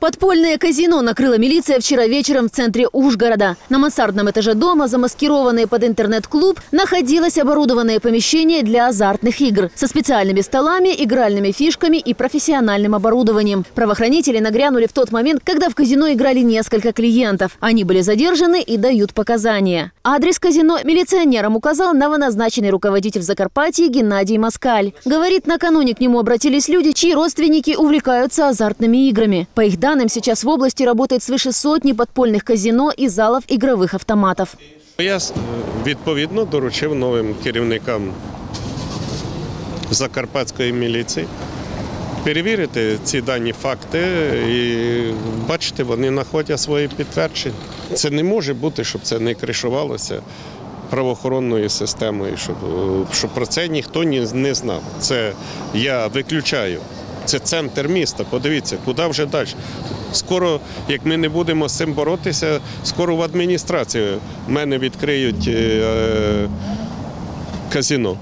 Подпольное казино накрыла милиция вчера вечером в центре Ужгорода. На мансардном этаже дома, замаскированные под интернет-клуб, находилось оборудованное помещение для азартных игр со специальными столами, игральными фишками и профессиональным оборудованием. Правоохранители нагрянули в тот момент, когда в казино играли несколько клиентов. Они были задержаны и дают показания. Адрес казино милиционерам указал новоназначенный руководитель в Закарпатье Геннадий Москаль. Говорит, накануне к нему обратились люди, чьи родственники увлекаются азартными играми. По их данным, сейчас в области работает свыше сотни подпольных казино и залов игровых автоматов. Я е, відповідно доручив новим керівникам Закарпатської міліції перевірити ці дані факти і бачите, вони знаходять свої підтвердження. Це не може бути, щоб це не кришувалося правоохоронною системою, щоб, е, щоб про це ніхто ні- не знав. Це я виключаю. Це центр міста. Подивіться, куди вже далі. Скоро, як ми не будемо з цим боротися, скоро в адміністрацію в мене відкриють е, е, казино.